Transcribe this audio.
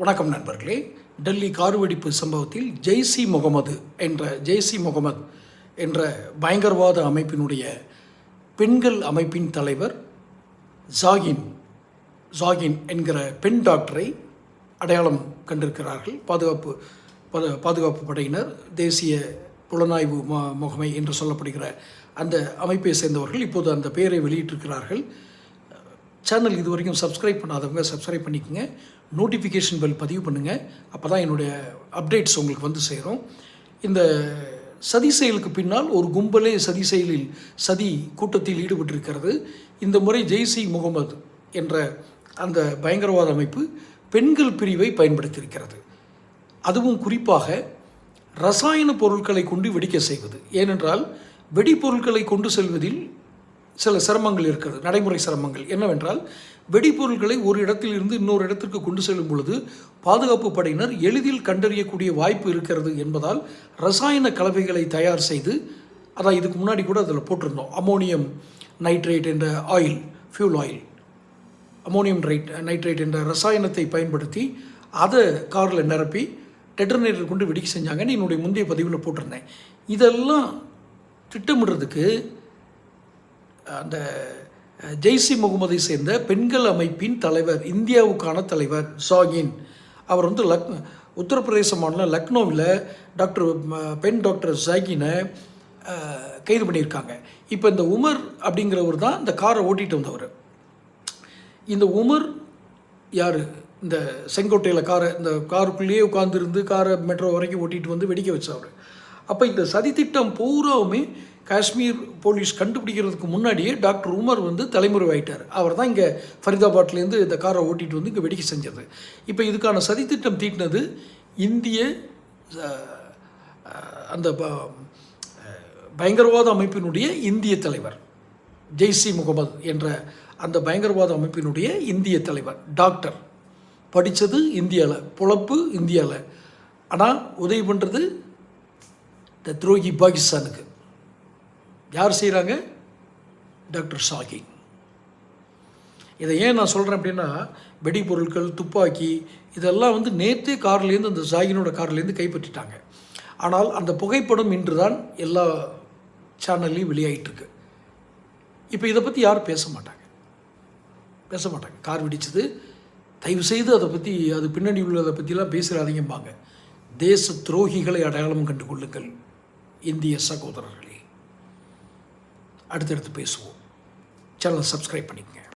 வணக்கம் நண்பர்களே. டெல்லி கார் வெடிப்பு சம்பவத்தில் ஜெய்சி முகமது என்ற ஜெய்சி முகமது என்ற பயங்கரவாத அமைப்பினுடைய பெண்கள் அமைப்பின் தலைவர் ஜாகின் ஜாகின் என்கிற பெண் டாக்டரை அடையாளம் கண்டிருக்கிறார்கள். பாதுகாப்பு பாதுகாப்பு படையினர் தேசிய புலனாய்வு ம- முகமை என்று சொல்லப்படுகிற அந்த அமைப்பை சேர்ந்தவர்கள் இப்போது அந்த பெயரை வெளியிட்டிருக்கிறார்கள். சேனல் இது வரைக்கும் சப்ஸ்கிரைப் பண்ணாதவங்க சப்ஸ்கிரைப் பண்ணிக்கோங்க. நோட்டிஃபிகேஷன் பெல் பதிவு பண்ணுங்கள் அப்போ தான் என்னுடைய அப்டேட்ஸ் உங்களுக்கு வந்து சேரும். இந்த சதி செயலுக்கு பின்னால் ஒரு கும்பலே சதி செயலில் சதி கூட்டத்தில் ஈடுபட்டிருக்கிறது. இந்த முறை ஜெய்சி முகமது என்ற அந்த பயங்கரவாத அமைப்பு பெண்கள் பிரிவை பயன்படுத்தியிருக்கிறது. அதுவும் குறிப்பாக ரசாயன பொருட்களை கொண்டு வெடிக்க செய்வது. ஏனென்றால் வெடிப்பொருட்களை கொண்டு செல்வதில் சில சிரமங்கள் இருக்கிறது நடைமுறை சிரமங்கள். என்னவென்றால் வெடிப்பொருட்களை ஒரு இடத்திலிருந்து இன்னொரு இடத்திற்கு கொண்டு செல்லும் பொழுது பாதுகாப்பு படையினர் எளிதில் கண்டறியக்கூடிய வாய்ப்பு இருக்கிறது என்பதால் ரசாயன கலவைகளை தயார் செய்து அதான் இதுக்கு முன்னாடி கூட அதில் போட்டிருந்தோம் அமோனியம் நைட்ரேட் என்ற oil fuel oil. Ammonium right nitrate என்ற ரசாயனத்தை பயன்படுத்தி அதை காரில் நிரப்பி டெட்டர்னேட்டர் கொண்டு வெடிக்க செஞ்சாங்கன்னு என்னுடைய முந்தைய பதிவில் போட்டிருந்தேன். இதெல்லாம் திட்டமிடுறதுக்கு அந்த ஜெய்சி முகமதை சேர்ந்த பெண்கள் அமைப்பின் தலைவர் இந்தியாவுக்கான தலைவர் ஷாகின். அவர் வந்து லக் உத்தரப்பிரதேச மாநிலம் லக்னோவில் டாக்டர் பெண் டாக்டர் ஜாகினை கைது பண்ணியிருக்காங்க. இப்போ இந்த உமர் அப்படிங்கிறவர் தான் இந்த காரை ஓட்டிகிட்டு வந்தவர். இந்த உமர் யார்? இந்த செங்கோட்டையில் காரை இந்த காருக்குள்ளேயே உட்காந்துருந்து காரை மெட்ரோ வரைக்கும் ஓட்டிகிட்டு வந்து வெடிக்க வச்சவர். அப்போ இந்த சதித்திட்டம் பூராவுமே காஷ்மீர் போலீஸ் கண்டுபிடிக்கிறதுக்கு முன்னாடியே டாக்டர் உமர் வந்து தலைமுறைவாயிட்டார். அவர் தான் இங்கே ஃபரிதாபாத்லேருந்து இந்த காரை ஓட்டிகிட்டு வந்து இங்கே வெடிக்க செஞ்சது. இப்போ இதுக்கான சதித்திட்டம் தீட்டினது இந்திய அந்த ப- பயங்கரவாத அமைப்பினுடைய இந்திய தலைவர் ஜெய்சி முகமது என்ற அந்த பயங்கரவாத அமைப்பினுடைய இந்திய தலைவர் டாக்டர். படித்தது இந்தியாவில் பொழப்பு இந்தியாவில் ஆனால் உதவி பண்ணுறது இந்த துரோகி பாகிஸ்தானுக்கு யார் செய்கிறாங்க டாக்டர் சாகி இதை ஏன் நான் சொல்கிறேன் அப்படின்னா வெடிபொருட்கள் துப்பாக்கி இதெல்லாம் வந்து நேற்றே கார்லேருந்து அந்த ஜாகினோட கார்லேருந்து கைப்பற்றிட்டாங்க. ஆனால் அந்த புகைப்படம் இன்று தான் எல்லா சேனல்லையும் வெளியாகிட்டுருக்கு இப்போ இதை பற்றி யாரும் பேச மாட்டாங்க. பேச மாட்டாங்க. கார் வெடிச்சது. தயவு செய்து அதை பற்றி அது பின்னணி உள்ளதை பற்றிலாம் பேசுகிறாதீங்கம்பாங்க தேச துரோகிகளை அடையாளம் கண்டு கொள்ளுங்கள் இந்திய சகோதரர்களே அடுத்தடுத்து பேசுவோம். சேனலை சப்ஸ்கிரைப் பண்ணிக்கங்க.